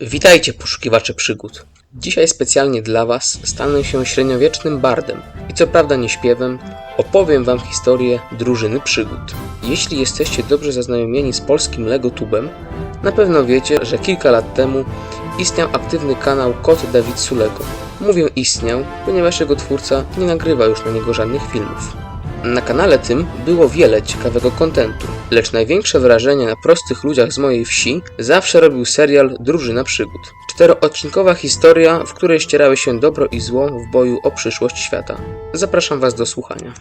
Witajcie poszukiwacze przygód. Dzisiaj specjalnie dla Was stanę się średniowiecznym bardem i co prawda nie śpiewem, opowiem Wam historię drużyny przygód. Jeśli jesteście dobrze zaznajomieni z polskim Legotubem, na pewno wiecie, że kilka lat temu istniał aktywny kanał Kot Dawid Sulego. Mówię istniał, ponieważ jego twórca nie nagrywa już na niego żadnych filmów. Na kanale tym było wiele ciekawego kontentu, lecz największe wrażenie na prostych ludziach z mojej wsi zawsze robił serial Drużyna Przygód. Czteroodcinkowa historia, w której ścierały się dobro i zło w boju o przyszłość świata. Zapraszam Was do słuchania.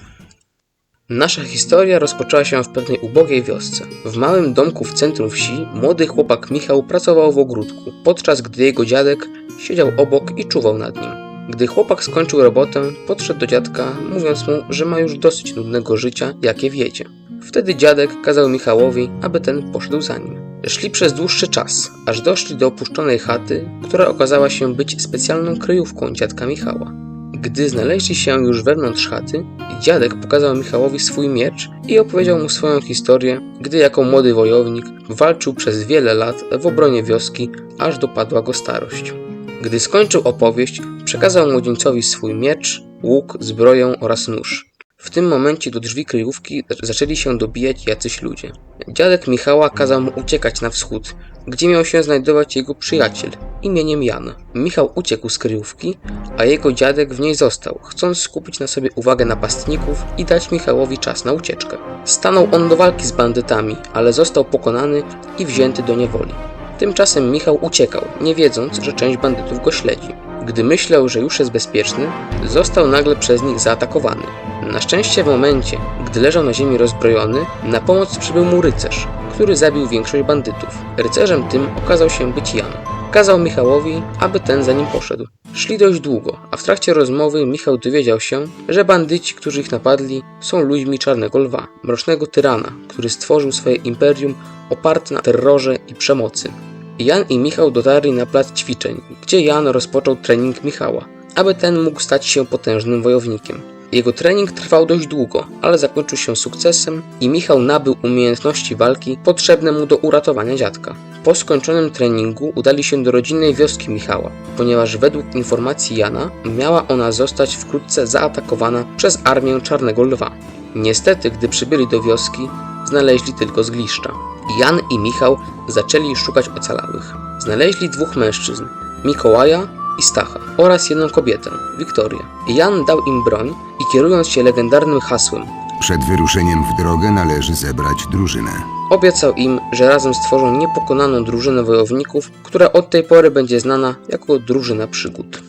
Nasza historia rozpoczęła się w pewnej ubogiej wiosce. W małym domku w centrum wsi młody chłopak Michał pracował w ogródku, podczas gdy jego dziadek siedział obok i czuwał nad nim. Gdy chłopak skończył robotę, podszedł do dziadka, mówiąc mu, że ma już dosyć nudnego życia, jakie wiedzie. Wtedy dziadek kazał Michałowi, aby ten poszedł za nim. Szli przez dłuższy czas, aż doszli do opuszczonej chaty, która okazała się być specjalną kryjówką dziadka Michała. Gdy znaleźli się już wewnątrz chaty, dziadek pokazał Michałowi swój miecz i opowiedział mu swoją historię, gdy jako młody wojownik walczył przez wiele lat w obronie wioski, aż dopadła go starość. Gdy skończył opowieść, przekazał młodzieńcowi swój miecz, łuk, zbroję oraz nóż. W tym momencie do drzwi kryjówki zaczęli się dobijać jacyś ludzie. Dziadek Michała kazał mu uciekać na wschód, gdzie miał się znajdować jego przyjaciel imieniem Jan. Michał uciekł z kryjówki, a jego dziadek w niej został, chcąc skupić na sobie uwagę napastników i dać Michałowi czas na ucieczkę. Stanął on do walki z bandytami, ale został pokonany i wzięty do niewoli. Tymczasem Michał uciekał, nie wiedząc, że część bandytów go śledzi. Gdy myślał, że już jest bezpieczny, został nagle przez nich zaatakowany. Na szczęście w momencie, gdy leżał na ziemi rozbrojony, na pomoc przybył mu rycerz, który zabił większość bandytów. Rycerzem tym okazał się być Jan. Kazał Michałowi, aby ten za nim poszedł. Szli dość długo, a w trakcie rozmowy Michał dowiedział się, że bandyci, którzy ich napadli, są ludźmi Czarnego Lwa, mrocznego tyrana, który stworzył swoje imperium oparte na terrorze i przemocy. Jan i Michał dotarli na plac ćwiczeń, gdzie Jan rozpoczął trening Michała, aby ten mógł stać się potężnym wojownikiem. Jego trening trwał dość długo, ale zakończył się sukcesem i Michał nabył umiejętności walki potrzebne mu do uratowania dziadka. Po skończonym treningu udali się do rodzinnej wioski Michała, ponieważ według informacji Jana miała ona zostać wkrótce zaatakowana przez armię Czarnego Lwa. Niestety, gdy przybyli do wioski, znaleźli tylko zgliszcza. Jan i Michał zaczęli szukać ocalałych. Znaleźli dwóch mężczyzn, Mikołaja i Stacha oraz jedną kobietę, Wiktorię. Jan dał im broń i kierując się legendarnym hasłem, Przed wyruszeniem w drogę należy zebrać drużynę. obiecał im, że razem stworzą niepokonaną drużynę wojowników, która od tej pory będzie znana jako drużyna przygód.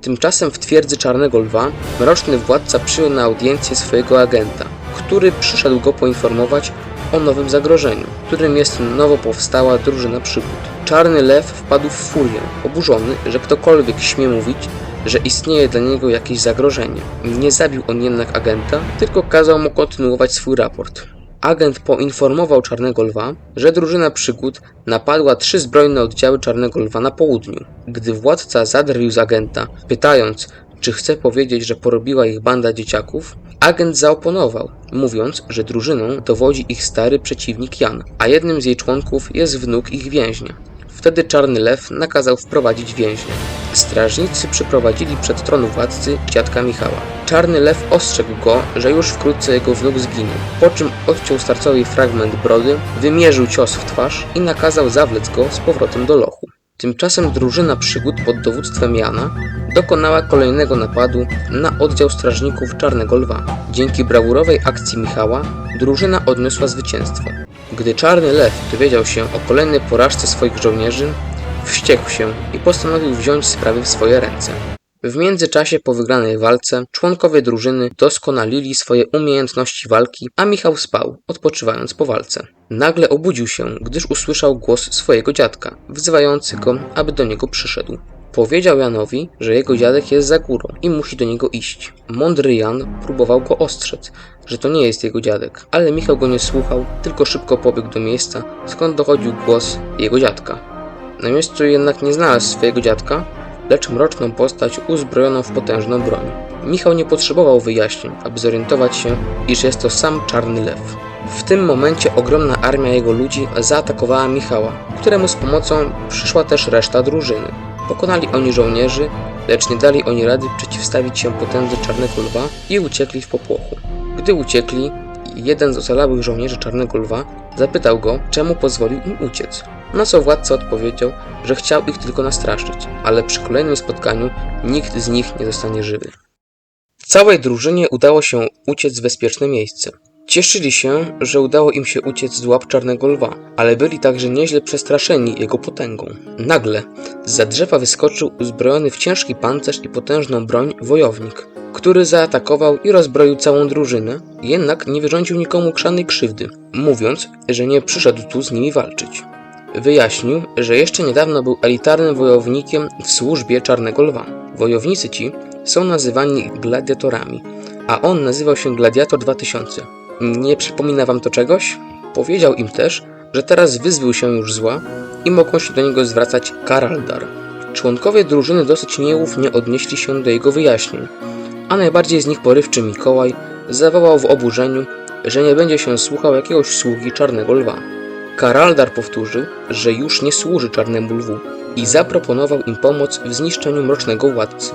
Tymczasem w twierdzy Czarnego Lwa mroczny władca przyjął na audiencję swojego agenta, który przyszedł go poinformować o nowym zagrożeniu, którym jest nowo powstała drużyna przygód. Czarny Lew wpadł w furię, oburzony, że ktokolwiek śmie mówić, że istnieje dla niego jakieś zagrożenie. Nie zabił on jednak agenta, tylko kazał mu kontynuować swój raport. Agent poinformował Czarnego Lwa, że drużyna przygód napadła trzy zbrojne oddziały Czarnego Lwa na południu. Gdy władca zadrwił z agenta, pytając, czy chce powiedzieć, że porobiła ich banda dzieciaków, agent zaoponował, mówiąc, że drużyną dowodzi ich stary przeciwnik Jan, a jednym z jej członków jest wnuk ich więźnia. Wtedy Czarny Lew nakazał wprowadzić więźnia. Strażnicy przyprowadzili przed tron władcy dziadka Michała. Czarny Lew ostrzegł go, że już wkrótce jego wnuk zginie, po czym odciął starcowi fragment brody, wymierzył cios w twarz i nakazał zawlec go z powrotem do lochu. Tymczasem drużyna przygód pod dowództwem Jana dokonała kolejnego napadu na oddział strażników Czarnego Lwa. Dzięki brawurowej akcji Michała drużyna odniosła zwycięstwo. Gdy Czarny Lew dowiedział się o kolejnej porażce swoich żołnierzy, wściekł się i postanowił wziąć sprawy w swoje ręce. W międzyczasie po wygranej walce członkowie drużyny doskonalili swoje umiejętności walki, a Michał spał, odpoczywając po walce. Nagle obudził się, gdyż usłyszał głos swojego dziadka, wzywający go, aby do niego przyszedł. Powiedział Janowi, że jego dziadek jest za górą i musi do niego iść. Mądry Jan próbował go ostrzec, że to nie jest jego dziadek, ale Michał go nie słuchał, tylko szybko pobiegł do miejsca, skąd dochodził głos jego dziadka. Na miejscu jednak nie znalazł swojego dziadka, lecz mroczną postać uzbrojoną w potężną broń. Michał nie potrzebował wyjaśnień, aby zorientować się, iż jest to sam Czarny Lew. W tym momencie ogromna armia jego ludzi zaatakowała Michała, któremu z pomocą przyszła też reszta drużyny. Pokonali oni żołnierzy, lecz nie dali oni rady przeciwstawić się potędze Czarnego Lwa i uciekli w popłochu. Gdy uciekli, jeden z ocalałych żołnierzy Czarnego Lwa zapytał go, czemu pozwolił im uciec. Na co władca odpowiedział, że chciał ich tylko nastraszyć, ale przy kolejnym spotkaniu nikt z nich nie zostanie żywy. Całej drużynie udało się uciec w bezpieczne miejsce. Cieszyli się, że udało im się uciec z łap Czarnego Lwa, ale byli także nieźle przestraszeni jego potęgą. Nagle z drzewa wyskoczył uzbrojony w ciężki pancerz i potężną broń wojownik, który zaatakował i rozbroił całą drużynę, jednak nie wyrządził nikomu żadnej krzywdy, mówiąc, że nie przyszedł tu z nimi walczyć. Wyjaśnił, że jeszcze niedawno był elitarnym wojownikiem w służbie Czarnego Lwa. Wojownicy ci są nazywani gladiatorami, a on nazywał się Gladiator 2000. Nie przypomina wam to czegoś? Powiedział im też, że teraz wyzbył się już zła i mogą się do niego zwracać Karaldar. Członkowie drużyny dosyć nieufnie odnieśli się do jego wyjaśnień, a najbardziej z nich porywczy Mikołaj zawołał w oburzeniu, że nie będzie się słuchał jakiegoś sługi Czarnego Lwa. Karaldar powtórzył, że już nie służy Czarnemu Lwu i zaproponował im pomoc w zniszczeniu Mrocznego Władcy.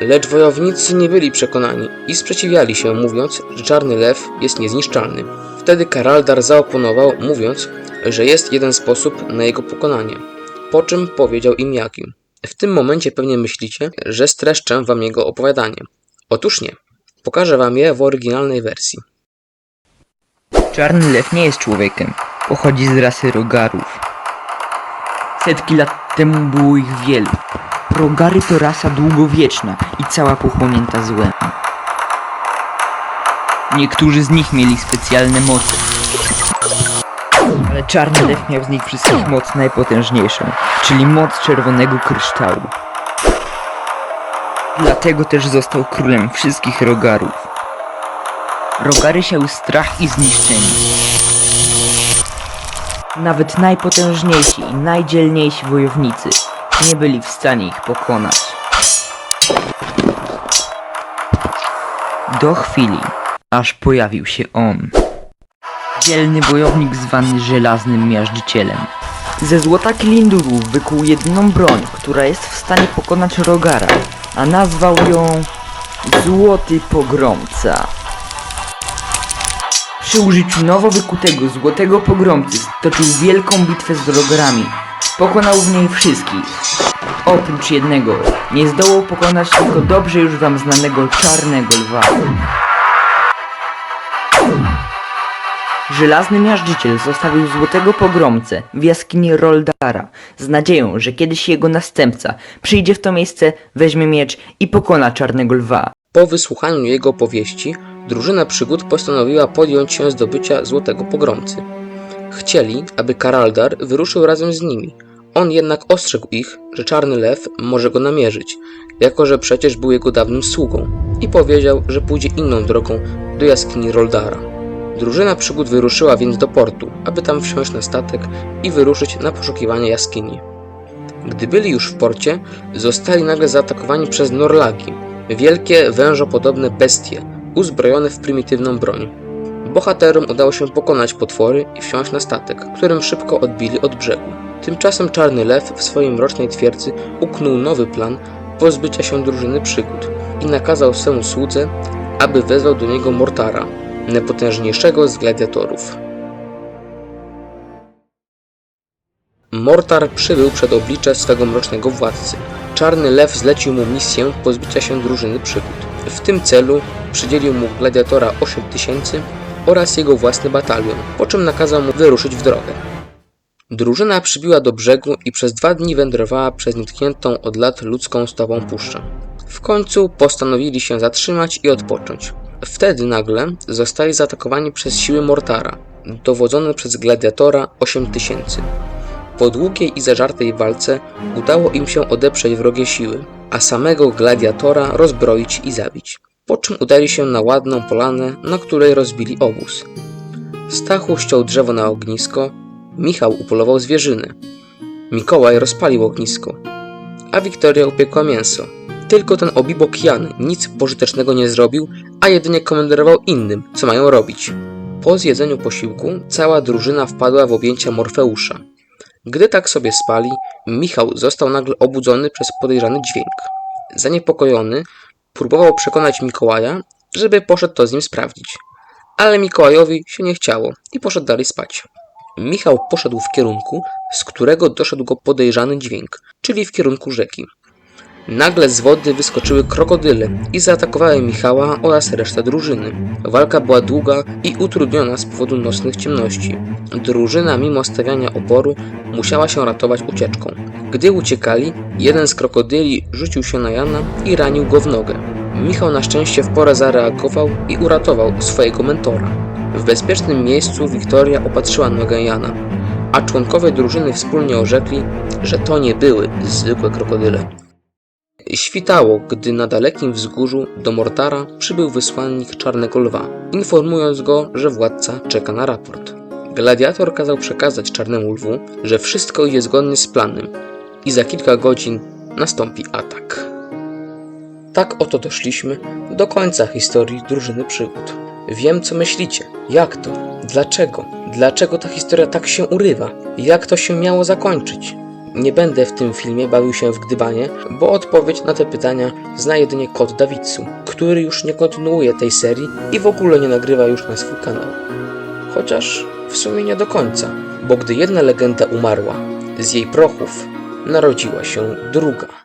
Lecz wojownicy nie byli przekonani i sprzeciwiali się, mówiąc, że Czarny Lew jest niezniszczalny. Wtedy Karaldar zaoponował, mówiąc, że jest jeden sposób na jego pokonanie, po czym powiedział im jaki. W tym momencie pewnie myślicie, że streszczę wam jego opowiadanie. Otóż nie. Pokażę wam je w oryginalnej wersji. Czarny lew nie jest człowiekiem. Pochodzi z rasy rogarów. Setki lat temu było ich wielu. Rogary to rasa długowieczna i cała pochłonięta złem. Niektórzy z nich mieli specjalne moce. Ale czarny lew miał z nich wszystkich moc najpotężniejszą, czyli moc czerwonego kryształu. Dlatego też został królem wszystkich rogarów. Rogary siały strach i zniszczenie. Nawet najpotężniejsi i najdzielniejsi wojownicy nie byli w stanie ich pokonać. Do chwili, aż pojawił się on. Dzielny wojownik zwany Żelaznym Miażdżycielem. Ze złota kilindurów wykuł jedyną broń, która jest w stanie pokonać Rogara, a nazwał ją Złoty Pogromca. Przy użyciu nowo wykutego złotego pogromcy stoczył wielką bitwę z rogarami. Pokonał w niej wszystkich. Oprócz jednego, nie zdołał pokonać tylko dobrze już wam znanego czarnego lwa. Żelazny miażdżyciel zostawił złotego pogromcę w jaskini Roldara z nadzieją, że kiedyś jego następca przyjdzie w to miejsce, weźmie miecz i pokona czarnego lwa. Po wysłuchaniu jego opowieści, drużyna przygód postanowiła podjąć się zdobycia Złotego Pogromcy. Chcieli, aby Karaldar wyruszył razem z nimi. On jednak ostrzegł ich, że Czarny Lew może go namierzyć, jako że przecież był jego dawnym sługą i powiedział, że pójdzie inną drogą do jaskini Roldara. Drużyna przygód wyruszyła więc do portu, aby tam wsiąść na statek i wyruszyć na poszukiwanie jaskini. Gdy byli już w porcie, zostali nagle zaatakowani przez Norlagi, wielkie, wężopodobne bestie, uzbrojone w prymitywną broń. Bohaterom udało się pokonać potwory i wsiąść na statek, którym szybko odbili od brzegu. Tymczasem Czarny Lew w swojej mrocznej twierdzy uknął nowy plan pozbycia się drużyny przygód i nakazał swemu słudze, aby wezwał do niego Mortara, najpotężniejszego z gladiatorów. Mortar przybył przed oblicze swego mrocznego władcy. Czarny Lew zlecił mu misję pozbycia się drużyny przygód. W tym celu przydzielił mu gladiatora 8000 oraz jego własny batalion, po czym nakazał mu wyruszyć w drogę. Drużyna przybiła do brzegu i przez dwa dni wędrowała przez nietkniętą od lat ludzką stopą puszczę. W końcu postanowili się zatrzymać i odpocząć. Wtedy nagle zostali zaatakowani przez siły Mortara, dowodzone przez gladiatora 8000. Po długiej i zażartej walce udało im się odeprzeć wrogie siły, a samego gladiatora rozbroić i zabić. Po czym udali się na ładną polanę, na której rozbili obóz. Stachu ściął drzewo na ognisko, Michał upolował zwierzynę. Mikołaj rozpalił ognisko, a Wiktoria upiekła mięso. Tylko ten obibok Jan nic pożytecznego nie zrobił, a jedynie komenderował innym, co mają robić. Po zjedzeniu posiłku cała drużyna wpadła w objęcia Morfeusza. Gdy tak sobie spali, Michał został nagle obudzony przez podejrzany dźwięk. Zaniepokojony, próbował przekonać Mikołaja, żeby poszedł to z nim sprawdzić. Ale Mikołajowi się nie chciało i poszedł dalej spać. Michał poszedł w kierunku, z którego doszedł go podejrzany dźwięk, czyli w kierunku rzeki. Nagle z wody wyskoczyły krokodyle i zaatakowały Michała oraz resztę drużyny. Walka była długa i utrudniona z powodu nocnych ciemności. Drużyna, mimo stawiania oporu, musiała się ratować ucieczką. Gdy uciekali, jeden z krokodyli rzucił się na Jana i ranił go w nogę. Michał na szczęście w porę zareagował i uratował swojego mentora. W bezpiecznym miejscu Wiktoria opatrzyła nogę Jana, a członkowie drużyny wspólnie orzekli, że to nie były zwykłe krokodyle. Świtało, gdy na dalekim wzgórzu do Mortara przybył wysłannik Czarnego Lwa, informując go, że władca czeka na raport. Gladiator kazał przekazać Czarnemu Lwu, że wszystko idzie zgodnie z planem i za kilka godzin nastąpi atak. Tak oto doszliśmy do końca historii drużyny przygód. Wiem, co myślicie. Jak to? Dlaczego? Dlaczego ta historia tak się urywa? Jak to się miało zakończyć? Nie będę w tym filmie bawił się w gdybanie, bo odpowiedź na te pytania zna jedynie kot Dawidsu, który już nie kontynuuje tej serii i w ogóle nie nagrywa już na swój kanał. Chociaż w sumie nie do końca, bo gdy jedna legenda umarła, z jej prochów narodziła się druga.